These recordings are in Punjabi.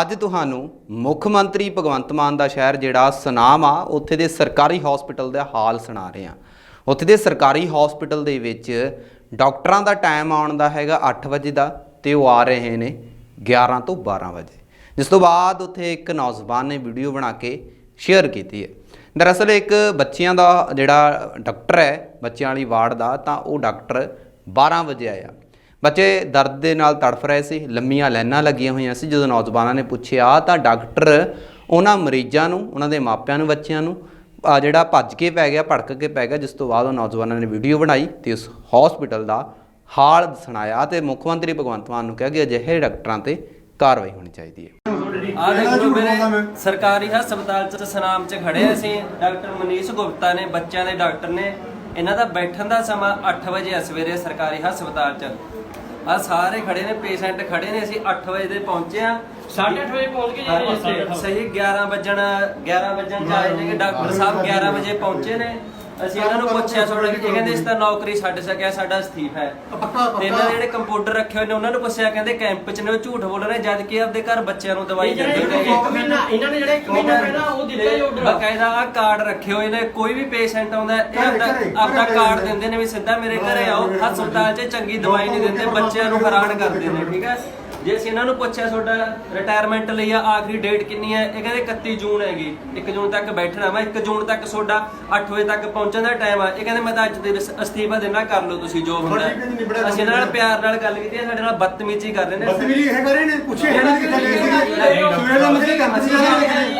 ਅੱਜ ਤੁਹਾਨੂੰ ਮੁੱਖ ਮੰਤਰੀ ਭਗਵੰਤ ਮਾਨ ਦਾ ਸ਼ਹਿਰ ਜਿਹੜਾ ਸੁਨਾਮ ਆ, ਉੱਥੇ ਦੇ ਸਰਕਾਰੀ ਹਸਪੀਟਲ ਦਾ ਹਾਲ ਸੁਣਾ ਰਹੇ ਆ ਉੱਥੇ ਦੇ ਸਰਕਾਰੀ ਹਸਪੀਟਲ ਦੇ ਵਿੱਚ ਡਾਕਟਰਾਂ ਦਾ ਟਾਈਮ ਆਉਣ ਦਾ ਹੈਗਾ 8 ਵਜੇ ਦਾ ਤੇ ਉਹ ਆ ਰਹੇ ਨੇ 11 ਤੋਂ 12 ਵਜੇ। ਜਿਸ ਤੋਂ ਬਾਅਦ ਉੱਥੇ ਇੱਕ ਨੌਜਵਾਨ ਨੇ ਵੀਡੀਓ ਬਣਾ ਕੇ ਸ਼ੇਅਰ ਕੀਤੀ ਹੈ। ਦਰਅਸਲ ਇੱਕ ਬੱਚਿਆਂ ਦਾ ਜਿਹੜਾ ਡਾਕਟਰ ਹੈ, ਬੱਚਿਆਂ ਵਾਲੀ ਵਾਰਡ ਦਾ, ਤਾਂ ਉਹ ਡਾਕਟਰ 12 ਵਜੇ ਆਇਆ। ਬੱਚੇ ਦਰਦ ਦੇ ਨਾਲ ਤੜਫ ਰਹੇ ਸੀ ਲੰਮੀਆਂ ਲਾਈਨਾਂ ਲੱਗੀਆਂ ਹੋਈਆਂ ਸੀ। ਜਦੋਂ ਨੌਜਵਾਨਾਂ ਨੇ ਪੁੱਛਿਆ ਤਾਂ ਡਾਕਟਰ ਉਹਨਾਂ ਮਰੀਜ਼ਾਂ ਨੂੰ ਉਹਨਾਂ ਦੇ ਮਾਪਿਆਂ ਨੂੰ ਬੱਚਿਆਂ ਨੂੰ ਆ ਜਿਹੜਾ ਭੱਜ ਕੇ ਪੈ ਗਿਆ ਭੜਕ ਕੇ ਪੈ ਗਿਆ। ਜਿਸ ਤੋਂ ਬਾਅਦ ਉਹ ਨੌਜਵਾਨਾਂ ਨੇ ਵੀਡੀਓ ਬਣਾਈ ਤੇ ਉਸ ਹਸਪੀਟਲ ਦਾ ਹਾਲ ਸੁਣਾਇਆ ਤੇ ਮੁੱਖ ਮੰਤਰੀ ਭਗਵੰਤ ਮਾਨ ਨੂੰ ਕਿਹਾ ਕਿ ਅਜਿਹੇ ਡਾਕਟਰਾਂ ਤੇ ਕਾਰਵਾਈ ਹੋਣੀ ਚਾਹੀਦੀ ਹੈ। ਆ ਦੇਖੋ ਮੇਰੇ ਸਰਕਾਰੀ ਹਸਪਤਾਲ ਚ ਸਨਾਮ ਚ ਖੜੇ ਅਸੀਂ ਡਾਕਟਰ ਮਨੀਸ਼ ਗੁਪਤਾ ਨੇ ਬੱਚਿਆਂ ਦੇ ਡਾਕਟਰ ਨੇ ਇਹਨਾਂ ਦਾ ਬੈਠਣ ਦਾ ਸਮਾਂ 8 ਵਜੇ ਸਵੇਰੇ ਸਰਕਾਰੀ ਹਸਪਤਾਲ ਚ। ਆ ਸਾਰੇ ਖੜੇ ਨੇ ਪੇਸ਼ੈਂਟ ਖੜੇ ਨੇ ਅਸੀਂ 8 ਵਜੇ ਦੇ ਪਹੁੰਚੇ ਆ 8:30 ਵਜੇ ਪਹੁੰਚ ਗਏ ਜੀ ਇੱਥੇ। ਸਹੀ 11 ਵਜਨ 11 ਵਜਨ ਚ ਆਏ ਨੇ ਡਾਕਟਰ ਸਾਹਿਬ 11 ਵਜੇ ਪਹੁੰਚੇ ਨੇ ਅਸੀਂ ਇਹਨਾਂ ਨੂੰ ਪੁੱਛਿਆ ਤੁਹਾਡਾ ਕਿ ਇਹ ਕਹਿੰਦੇ ਇਸ ਤਾਂ ਨੌਕਰੀ ਛੱਡ ਸਕਿਆ ਸਾਡਾ ਅਸਤੀਫਾ ਹੈ। ਤੇ ਇਹਨਾਂ ਦੇ ਜਿਹੜੇ ਕੰਪਿਊਟਰ ਰੱਖੇ ਹੋਏ ਨੇ ਉਹਨਾਂ ਨੂੰ ਪੁੱਛਿਆ ਕਹਿੰਦੇ ਕੈਂਪ 'ਚ ਨੇ ਉਹ ਝੂਠ ਬੋਲ ਰਹੇ ਜਦ ਕਿ ਆਪਦੇ ਘਰ ਬੱਚਿਆਂ ਨੂੰ ਦਵਾਈ ਦਿੰਦੇ ਨੇ ਇੱਕ ਮਹੀਨਾ ਇਹਨਾਂ ਨੇ ਜਿਹੜੇ ਇੱਕ ਮਹੀਨਾ ਪਹਿਲਾਂ ਉਹ ਦਿੱਤਾ ਹੀ ਆਰਡਰ ਬਕਾਇਦਾ ਆ ਕਾਰਡ ਰੱਖੇ ਹੋਏ ਨੇ ਕੋਈ ਵੀ ਪੇਸ਼ੈਂਟ ਆਉਂਦਾ ਹੈ, ਇਹ ਆਪਦਾ ਆਪਦਾ ਕਾਰਡ ਦਿੰਦੇ ਨੇ ਵੀ ਸਿੱਧਾ ਮੇਰੇ ਘਰੇ ਆਓ ਹਸਪਤਾਲ 'ਚ ਚੰਗੀ ਦਵਾਈ ਨਹੀਂ ਦਿੰਦੇ ਬੱਚਿਆਂ ਨੂੰ ਹੈਰਾਨ ਕਰਦੇ ਨੇ ਠੀਕ ਹੈ? ਜੇ ਅਸੀਂ ਇਹਨਾਂ ਨੂੰ ਪੁੱਛਿਆ ਤੁਹਾਡਾ ਰਿਟਾਇਰਮੈਂਟ ਲਈ ਆ ਆਖਰੀ ਡੇਟ ਕਿੰਨੀ ਹੈ ਇਹ ਕਹਿੰਦੇ 31 ਜੂਨ ਹੈਗੀ। 1 ਜੂਨ ਤੱਕ ਬੈਠਣਾ ਮੈਂ 1 ਜੂਨ ਤੱਕ ਤੁਹਾਡਾ 8 ਵਜੇ ਤੱਕ ਪਹੁੰਚਣ ਦਾ ਟਾਈਮ ਆ। ਇਹ ਕਹਿੰਦੇ ਮੈਂ ਤਾਂ ਅੱਜ ਦੇ ਅਸਤੀਫਾ ਦੇਣਾ ਕਰ ਲਓ ਤੁਸੀਂ ਜੋ ਹੁੰਦਾ। ਅਸੀਂ ਇਹਨਾਂ ਨਾਲ ਪਿਆਰ ਨਾਲ ਗੱਲ ਕੀਤੀ ਹੈ, ਸਾਡੇ ਨਾਲ ਬਦਤਮੀਜ਼ੀ ਕਰ ਰਹੇ ਨੇ। ਬਦਤਮੀਜ਼ੀ ਇਹ ਕਰੇ ਨੇ? ਪੁੱਛੇ ਇਹਨਾਂ ਕਿੱਥੇ ਗਏ ਸੀਗੇ ਸਵੇਰ ਦਾ ਮਸਲੇ ਕੰਮ ਸੀ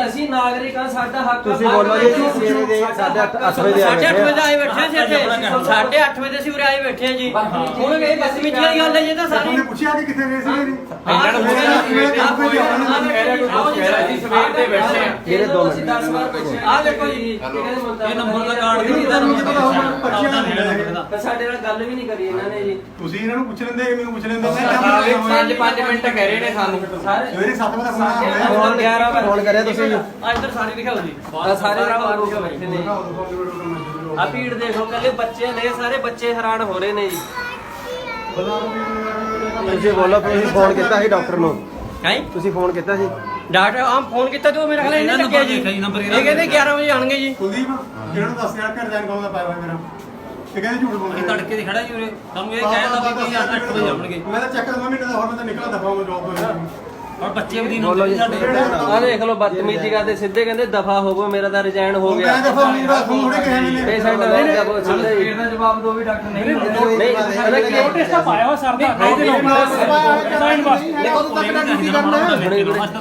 ਅਸੀਂ- ਨਾਗਰਿਕ ਸਾਡਾ ਹੱਕ ਤੁਸੀਂ ਬੋਲੋ ਜੀ ਸਵੇਰੇ ਦੇ 8:30 ਵਜੇ ਆਏ ਸਾਢੇ ਅੱਠ ਵਜੇ ਆਏ ਬੈਠੇ ਸੀ ਇੱਥੇ ਸਾਢੇ ਅੱਠ ਵਜੇ ਅਸੀਂ ਉਰੇ ਆਏ ਬੈਠੇ ਹਾਂ ਜੀ। ਹੁਣ ਇਹ ਬਸਮਿੱਤੀ ਵਾਲੀ ਗੱਲ ਹੈ ਜੀ ਤਾਂ ਸਾਰੀ ਪੁੱਛਿਆ ਕਿ ਕਿੱਥੇ ਗਏ ਸੀਗੇ ਜੀ? ਇਹਨਾਂ ਨੂੰ ਸਵੇਰ ਦਾ ਦੇ ਬੈਠੇ ਆ ਇਹਦੇ ਦੋ ਅਸੀਂ 10 ਵਾਰ ਪੁੱਛਿਆ ਆ ਦੇਖੋ ਜੀ। ਇਹ ਨੰਬਰ ਦਾ ਕਾਰਡ ਨਹੀਂ ਤੁਹਾਨੂੰ ਕੀ ਪਤਾ ਹੋਊਗਾ। ਪਰਚੀਆਂ ਨਹੀਂ ਮਿਲਣਗੇ ਪਰ ਸਾਡੇ ਨਾਲ ਗੱਲ ਵੀ ਨਹੀਂ ਕਰੀ ਇਹਨਾਂ ਨੇ ਜੀ। ਤੁਸੀਂ ਇਹਨਾਂ ਨੂੰ ਪੁੱਛ ਲੈਂਦੇ ਮੈਨੂੰ ਪੁੱਛ ਲੈਂਦੇ ਪੰਜ ਪੰਜ ਮਿੰਟ ਕਹਿ ਰਹੇ ਨੇ ਸਾਨੂੰ। ਸਾਰੇ ਸਵੇਰੇ 7 ਵਜੇ ਫੋਨ ਆਇਆ ਫੋਨ 11 ਵਜੇ। ਫੋਨ ਕਰਿਆ ਤੁਸੀਂ ਅੱਜ ਤਾਂ ਸਾਰੀ ਦਿਖਾਓ ਜੀ। ਆ ਸਾਰੇ ਰਾਹ ਕੇ ਬੈਠੇ ਨੇ। ਆ ਭੀੜ ਦੇਖੋ ਕੱਲੇ ਬੱਚੇ ਨੇ ਸਾਰੇ ਬੱਚੇ ਹੈਰਾਨ ਹੋ ਰਹੇ ਨੇ ਜੀ। ਤੁਸੀਂ ਬੋਲੋ ਤੁਸੀਂ ਫੋਨ ਕੀਤਾ ਸੀ ਡਾਕਟਰ ਨੂੰ? ਹੈ ਤੁਸੀਂ ਫੋਨ ਕੀਤਾ ਸੀ? ਡਾਕਟਰ ਆਮ ਫੋਨ ਕੀਤਾ ਤੇ ਉਹ ਮੇਰੇ ਖਿਆਲ ਇਹਨੇ ਚੱਕਿਆ ਜੀ। ਇਹ ਕਹਿੰਦੇ 11 ਵਜੇ ਆਣਗੇ ਜੀ। ਕੁਲਦੀਪ ਨੂੰ ਦੱਸ ਯਾਰ ਘਰ ਜਾਣ ਦਾ ਪਾਇਆ ਮੇਰਾ। ਇਹ ਕਹਿੰਦੇ ਝੂਠ ਬੋਲ ਰਹੇ। ਤੜਕੇ ਦੀ ਖੜਾ ਜੀ ਉਰੇ। ਤੁਹਾਨੂੰ ਇਹ ਕਹਿੰਦਾ ਵੀ ਕਿ 8 ਵਜੇ ਆਉਣਗੇ। ਮੈਂ ਤਾਂ ਚੈੱਕ ਕਰਦਾ ਮਹੀਨੇ ਦਾ ਹੋਰ ਮੈਂ ਤਾਂ ਨਿਕਲਦਾ ਦਫਾ ਮੈਂ ਜੌਬ ਤੋਂ। ਔਰ ਬੱਚੇ ਵੀ ਦਿਨ ਬੋਲੋ ਜੀ। ਆ। ਦੇਖ ਲਓ ਬਦਤਮੀਜ਼ੀ ਕਰਦੇ ਸਿੱਧੇ ਕਹਿੰਦੇ ਦਫਾ ਹੋ ਗੋ ਮੇਰਾ ਤਾਂ ਰਿਜ਼ਾਈਨ ਹੋ ਗਿਆ। ਕਹਿੰਦਾ ਦਫਾ ਮੇਰਾ ਫੋਨ ਥੋੜੇ ਕਿਹਾ ਮੈਨੇ ਪੇਸ਼ੈਂਟ ਜਬ ਸਿੱਧੇ ਹੀ ਦਾ ਜਵਾਬ ਦੋ ਵੀ ਡਾਕਟਰ ਨਹੀਂ ਨਹੀਂ ਪਤਾ ਕੀ ਹੈ? ਟੈਸਟ ਪਾਇਆ ਹੋਇਆ ਸਰ ਦਾ ਦੇ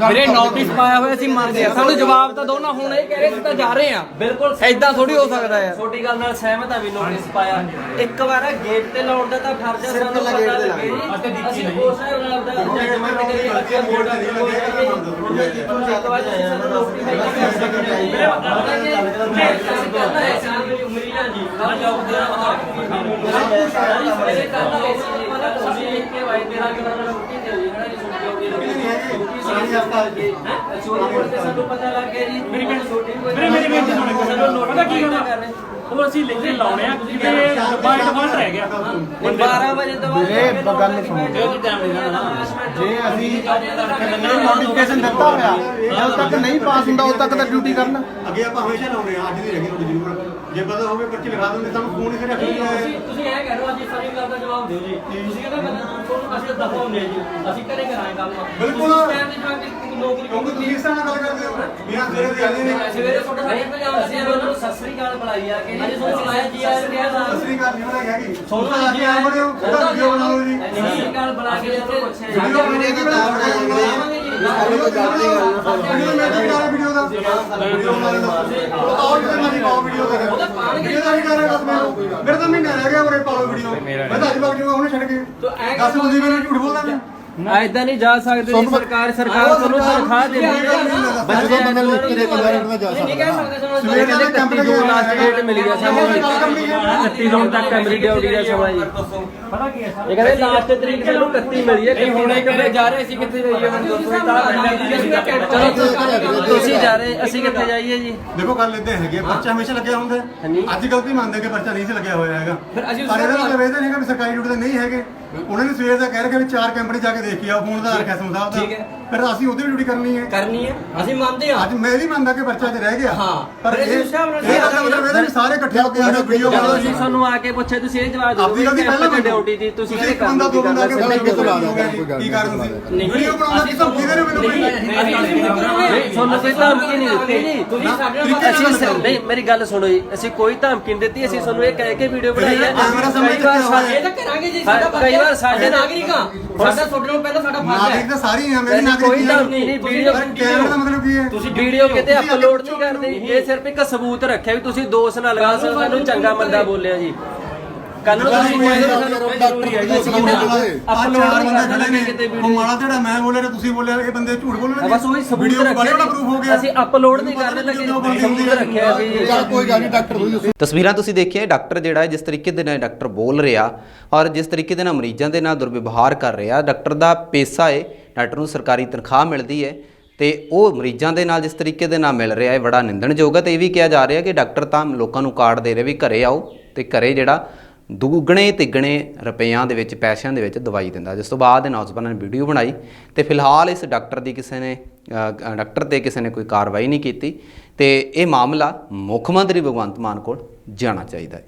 ਵੀਰੇ ਨੋਟਿਸ ਪਾਇਆ ਹੋਇਆ ਸੀ ਮੰਨਦੇ ਆ ਸਾਨੂੰ ਜਵਾਬ ਤਾਂ ਦੋ ਨਾ ਹੁਣ ਇਹ ਕਹਿ ਰਹੇ ਸੀ ਤਾਂ ਜਾ ਰਹੇ ਆ। ਬਿਲਕੁਲ ਐਦਾਂ ਥੋੜੀ ਹੋ ਸਕਦਾ ਹੈ ਛੋਟੀ ਗੱਲ ਨਾਲ ਸਹਿਮਤ ਆ ਵੀ ਨੋਟਿਸ ਪਾਇਆ। ਇੱਕ ਵਾਰ ਗੇਟ ਤੇ ਲਾਉਣ ਦਾ ਤਾਂ ਫਰਜ਼ ਹੈ ਸਾਨੂੰ ਪਤਾ ਲੱਗੇ। ਜੀ ਅਸੀਂ ਉਸ ਹਿਸਾਬ ਨਾਲ ਦਾ ਜਜਮੈਂਟ ਕਰੀ। ਅੱਗੇ ਬੋਰਡ ਦਾ ਆਇਆ ਨਾ ਨਹੀਂ ਪਤਾ ਕਿ ਅਸੀਂ ਕਰਨਾ ਹੈ। ਸਾਡੀ ਉਮਰੀਆਂ ਜੀ ਆ ਜੌਬ ਦੇ ਮੇਰੇ ਕਰਨਾ ਹੈ। ਸਾਨੂੰ ਪਤਾ ਲੱਗ ਗਿਆ ਜੀ। ਮੇਰੀ ਬੇਟੀ ਛੋਟੀ ਮੇਰੀ ਬੇਟੀ ਸੁਣੋ ਪਤਾ ਕੀ ਹੋਣਾ ਉਹ ਅਸੀਂ ਲਿਖ ਕੇ ਲਾਉਣੇ ਆ ਇਹ ਡੱਬਾ ਡਿਫਾਲਟ ਰਹਿ ਗਿਆ। 12 ਵਜੇ ਤੋਂ ਬਾਅਦ ਵੀਰੇ, ਗੱਲ ਸੁਣੋ। ਜੇ ਅਸੀਂ ਨੋਟੀਫਿਕੇਸ਼ਨ ਦਿੱਤਾ ਹੋਇਆ ਜਦ ਤੱਕ ਨਹੀਂ ਪਾਸ ਹੁੰਦਾ ਉਦੋਂ ਤੱਕ ਤਾਂ ਡਿਊਟੀ ਕਰਨਾ। ਅੱਗੇ ਆਪਾਂ ਹਮੇਸ਼ਾ ਲਾਉਂਦੇ ਆ ਅੱਜ ਦੀ ਰਹੀ ਤੁਹਾਡੀ ਜ਼ਰੂਰ ਜੇ ਪਤਾ ਹੋਵੇ ਪਰਚੀ ਲਿਖਾ ਦਿੰਦੇ ਸਾਨੂੰ ਫੋਨ ਹੀ ਕਰਿਆ ਤੁਸੀਂ ਤੁਸੀਂ ਇਹ ਕਹਿ ਰਹੇ ਹੋ ਅੱਜ ਸਾਰੀ ਗੱਲ ਦਾ ਜਵਾਬ ਦਿਓ ਜੀ। ਤੁਸੀਂ ਕਹਿੰਦੇ ਮੈਂ ਤੁਹਾਨੂੰ ਅਸੀਂ ਦਫਾ ਹੁੰਦੇ ਜੀ। ਅਸੀਂ ਘਰੇ ਕਰਾਂਗੇ ਗੱਲ। ਬਿਲਕੁਲ। ਟਾਈਮ ਦੀ ਜਾ ਕੇ ਨੌਕਰੀ ਕਿਉਂਕਿ ਤੁਸੀਂ ਇਸ ਤਰ੍ਹਾਂ ਨਾਲ ਗੱਲ ਕਰਦੇ ਹੋ। ਬਿਨਾਂ ਸਵੇਰੇ ਦੇ ਆਉਂਦੇ ਨੇ ਸਵੇਰੇ ਤੁਹਾਡਾ ਸਾਡੇ ਵਜੇ ਆਉਂਦਾ ਸੀ ਅਸੀਂ ਉਹਨਾਂ ਨੂੰ ਸਤਿ ਸ੍ਰੀ ਅਕਾਲ ਬੁਲਾਈ ਆ ਕਿ ਅੱਜ ਤੁਹਾਨੂੰ ਆਇਆ ਜੀ ਆਇਆ ਕਿਹਾ ਨਾ ਸਸਰੀ ਘਰ ਨਹੀਂ ਬਣਾਈ ਹੈਗੀ। ਸੋਨੂੰ ਸੋਨੂੰ ਜੀ ਜੀ ਆ ਬੜਿਓ ਉਹਦਾ ਵੀਡੀਓ ਬਣਾਓ ਜੀ। ਸਤਿ ਸ੍ਰੀ ਅਕਾਲ ਬੁਲਾ ਕੇ ਇੱਥੇ ਪੁੱਛਿਆ ਵੀਡੀਓ ਬਣੇ ਤਾਂ ਤਾਂ ਵੀਡੀਓ ਮੈਂ ਤਾਂ ਕਰਾ ਵੀਡੀਓ ਦਾ ਵੀਡੀਓ ਬਣਾ ਲੈਂਦਾ ਆਓ ਜੀ ਮੈਂ ਪਾਓ ਵੀਡੀਓ ਦਾ ਵੀਡੀਓ ਦਾ ਵੀ ਕਰਾਂਗਾ ਮੈਂ ਮੇਰੇ ਤਾਂ ਮਹੀਨਾ ਰਹਿ ਗਿਆ ਉਰੇ ਪਾਓ ਵੀਡੀਓ। ਮੈਂ ਤਾਂ ਅੱਜ ਬਾਅਦ ਵੀਡੀਓ ਹੁਣੇ ਛੱਡ ਕੇ। ਦੱਸ ਤੁਸੀਂ ਮੈਨੂੰ ਝੂਠ ਬੋਲਦਾ ਮੈਂ ਐਦਾਂ ਨਹੀਂ ਜਾ ਸਕਦੇ ਜੀ ਸਰਕਾਰ ਸਰਕਾਰ ਤੁਹਾਨੂੰ ਤਨਖਾਹ ਦੇ ਬੱਚੇ ਬੰਦੇ ਲਿਖ ਕੇ ਦੇ ਮੈਂ ਜਾ ਨਹੀਂ ਕਹਿ ਸਕਦੇ ਸਾਨੂੰ ਸਵੇਰ ਦਾ ਕੰਮ ਤੇ ਜੂਨ ਲਾਸਟ ਡੇਟ ਮਿਲੀ ਆ ਸਾਨੂੰ। 31 ਜੂਨ ਤੱਕ ਐਮਰੀ ਡਿਊਟੀ ਦਾ ਸਮਾਂ ਜੀ ਪਤਾ ਕੀ ਹੈ ਸਰ? ਇਹ ਕਹਿੰਦੇ ਲਾਸਟ ਤਰੀਕ ਸਾਨੂੰ 31 ਮਿਲੀ ਹੈ ਹੁਣੇ ਕਿੱਥੇ ਜਾ ਰਹੇ ਸੀ ਕਿੱਥੇ ਜਾਈਏ ਹੁਣ ਦੱਸੋ ਚਲੋ ਤੁਸੀਂ- ਤੁਸੀਂ ਜਾ ਰਹੇ ਅਸੀਂ ਕਿੱਥੇ ਜਾਈਏ ਜੀ? ਦੇਖੋ ਗੱਲ ਇਦਾਂ ਹੈਗੀ ਆ, ਪਰਚਾ ਹਮੇਸ਼ਾ ਲੱਗਿਆ ਹੁੰਦਾ ਹੈ। ਹਾਂਜੀ। ਅੱਜ ਗਲਤੀ ਮੰਨਦੇ ਕਿ ਪਰਚਾ ਨਹੀਂ ਸੀ ਲੱਗਿਆ ਹੋਇਆ ਹੈਗਾ। ਫਿਰ ਅਸੀਂ ਉਸ ਪਰ ਇਹਦਾ ਮਤਲਬ ਇਹ ਤਾਂ ਨਹੀਂ ਹੈਗਾ ਵੀ ਸਰਕਾਰੀ ਡਿਊਟੀ ਤੇ ਨਹੀਂ ਹੈਗੇ। ਉਹਨਾਂ ਨੇ ਸਵੇਰ ਦਾ ਕਹਿ ਰਹੇ ਕਿ ਵੀ ਚਾਰ ਕੰਪਨੀ ਜਾ ਕੇ ਦੇਖ ਆਓ ਫੋਨ ਦਾ ਰੱਖਿਆ ਸਮਝਾ ਦਾ। ਠੀਕ ਹੈ। ਫਿਰ ਅਸੀਂ ਉਹਦੀ ਡਿਊਟੀ ਕਰਨੀ ਹੈ। ਕਰਨੀ ਹੈ। ਅਸੀਂ ਮੰਨਦੇ ਹਾਂ। ਅੱਜ ਮੈਂ ਵੀ ਮੰਨਦਾ ਕਿ ਬੱਚਾ ਚ ਰਹਿ ਗਿਆ। ਹਾਂ। ਪਰ ਪਰ ਇਹ ਇਸ ਹਿਸਾਬ ਨਾਲ ਇਹ ਤਾਂ ਮਤਲਬ ਇਹਦਾ ਵੀ ਸਾਰੇ ਇਕੱਠੇ ਹੋ ਕੇ ਆਹ ਵੀਡੀਓ ਜਦੋਂ ਬਣਾਓ ਅਸੀਂ ਤੁਹਾਨੂੰ ਆ ਕੇ ਪੁੱਛੇ ਤੁਸੀਂ ਇਹ ਜਵਾਬ ਦਿਓ ਆਪਦੀ ਗੱਲ ਦੀ ਪਹਿਲਾਂ ਡਿਊਟੀ ਦੀ ਤੁਸੀਂ ਇੱਕ ਕਹਿੰਦੇ ਬੰਦਾ ਦੋ ਬੰਦਾ ਕੇ ਬੰਦੇ ਕਿੱਥੋਂ ਲਾ ਦਿਓ, ਕੀ ਕਾਰਨ ਸੀ? ਵੀਡੀਓ ਬਣਾਉਂਦਾ ਕਿ ਧਮਕੀ ਦੇ ਰਹੇ ਮੈਨੂੰ ਕੋਈ ਨਹੀਂ ਤੁਹਾਨੂੰ ਕੋਈ ਧਮਕੀ ਨਹੀਂ ਦਿੱਤੀ। ਜੀ ਤੁਸੀਂ ਸਾਡੇ ਨਾਲ ਅਸੀਂ ਸ- ਨਹੀਂ ਮੇਰੀ ਗੱਲ ਸੁਣੋ ਜੀ ਅਸੀਂ ਕੋਈ ਧਮਕੀ ਨਹੀਂ ਦਿੱਤੀ ਅਸੀਂ ਤੁਹਾਨੂੰ ਇਹ ਕਹਿ ਕੇ ਵੀਡੀਓ ਬਣਾਈ ਹੈ। ਕਈ ਵਾਰ ਸਾਡੇ ਇਹ ਤਾਂ ਕਰਾਂਗੇ ਜੀ ਹਾਂ, ਸਾਡਾ ਕਈ ਵਾਰ ਸਾਡੇ ਨਾਲ- ਨਾਗਰਿਕਾਂ ਸਾਡਾ ਤੁਹਾਡੇ ਨਾਲ ਪਹਿਲਾਂ ਸਾਡਾ ਫਰਜ਼ ਨਾਗਰਿਕ ਤਾਂ ਸਾਰੀ ਹੈ ਮੇਰੀ ਕੋਈ ਨਾਗਰਿਕ ਧਮਕੀ ਨਹੀਂ ਵੀਡੀਓ ਕੈਮਰਾ ਦਾ ਮਤਲਬ ਕੀ ਹੈ? ਤੁਸੀਂ ਵੀਡੀਓ ਕਿਤੇ ਅਪਲੋਡ ਨਹੀਂ ਕਰਦੇ। ਇਹ ਸਿਰਫ ਇੱਕ ਸਬੂਤ ਰੱਖਿਆ ਵੀ ਤੁਸੀਂ ਦੋਸ਼ ਨਾ ਲਗਾ ਸਕਦੇ ਸਾਨੂੰ ਚੰਗਾ ਮੰਦਾ ਬੋਲਿਆ ਜੀ। ਕੱਲ ਨੂੰ ਤੁਸੀਂ ਕੋਈ ਡਾਕਟਰ ਅਪਲੋਡ ਅਪਲੋਡ ਨਹੀਂ ਨਹੀਂ ਖੜੇ ਨੇ ਕਿਤੇ ਉਹ ਵੀਡੀਓ ਮਾੜਾ ਜਿਹੜਾ ਮੈਂ ਬੋਲਿਆ ਤੇ ਤੁਸੀਂ ਬੋਲਿਆ ਇਹ ਬੰਦੇ ਝੂਠ ਬੋਲਣਗੇ ਬਸ ਉਹੀ ਸਬੂਤ ਵੀਡੀਓ ਬੜੇ ਰੱਖਿਆ ਬੜਾ ਪ੍ਰੂਫ ਹੋ ਗਿਆ। ਅਸੀਂ ਅਪਲੋਡ ਨਹੀਂ ਕਰਨ ਲੱਗੇ ਸਬੂਤ ਰੱਖਿਆ ਵੀ ਚੱਲ ਕੋਈ ਗੱਲ ਨਹੀਂ ਡਾਕਟਰ ਤੁਸੀਂ। ਦੱਸੋ ਤਸਵੀਰਾਂ ਤੁਸੀਂ ਦੇਖੀਆਂ ਡਾਕਟਰ ਜਿਹੜਾ ਹੈ ਜਿਸ ਤਰੀਕੇ ਦੇ ਨਾਲ ਡਾਕਟਰ ਬੋਲ ਰਿਹਾ ਔਰ ਜਿਸ ਤਰੀਕੇ ਦੇ ਨਾਲ ਮਰੀਜ਼ਾਂ ਦੇ ਨਾਲ ਦੁਰਵਿਵਹਾਰ ਕਰ ਰਿਹਾ ਡਾਕਟਰ ਦਾ ਪੇਸ਼ਾ ਹੈ ਡਾਕਟਰ ਨੂੰ ਸਰਕਾਰੀ ਤਨਖਾਹ ਮਿਲਦੀ ਹੈ ਤੇ ਉਹ ਮਰੀਜ਼ਾਂ ਦੇ ਨਾਲ ਜਿਸ ਤਰੀਕੇ ਦੇ ਨਾਲ ਮਿਲ ਰਿਹਾ ਹੈ ਬੜਾ ਨਿੰਦਣਯੋਗ ਹੈ ਤੇ ਇਹ ਵੀ ਕਿਹਾ ਜਾ ਰਿਹਾ ਕਿ ਡਾਕਟਰ ਤਾਂ ਲੋਕਾਂ ਨੂੰ ਕਾਰਡ ਦੇ ਰਿਹਾ ਵੀ ਘਰੇ ਆਓ ਤੇ ਘਰੇ ਜਿਹੜਾ ਦੁੱਗਣੇ ਤਿੱਗਣੇ ਰੁਪਈਆਂ ਦੇ ਵਿੱਚ, ਪੈਸਿਆਂ ਦੇ ਵਿੱਚ ਦਵਾਈ ਦਿੰਦਾ। ਜਿਸ ਤੋਂ ਬਾਅਦ ਇਹ ਨੌਜਵਾਨਾਂ ਨੇ ਵੀਡੀਓ ਬਣਾਈ ਤੇ ਫਿਲਹਾਲ ਇਸ ਡਾਕਟਰ ਦੀ ਕਿਸੇ ਨੇ ਡਾਕਟਰ ਤੇ ਕਿਸੇ ਨੇ ਕੋਈ ਕਾਰਵਾਈ ਨਹੀਂ ਕੀਤੀ ਤੇ ਇਹ ਮਾਮਲਾ ਮੁੱਖ ਮੰਤਰੀ ਭਗਵੰਤ ਮਾਨ ਕੋਲ ਜਾਣਾ ਚਾਹੀਦਾ ਹੈ।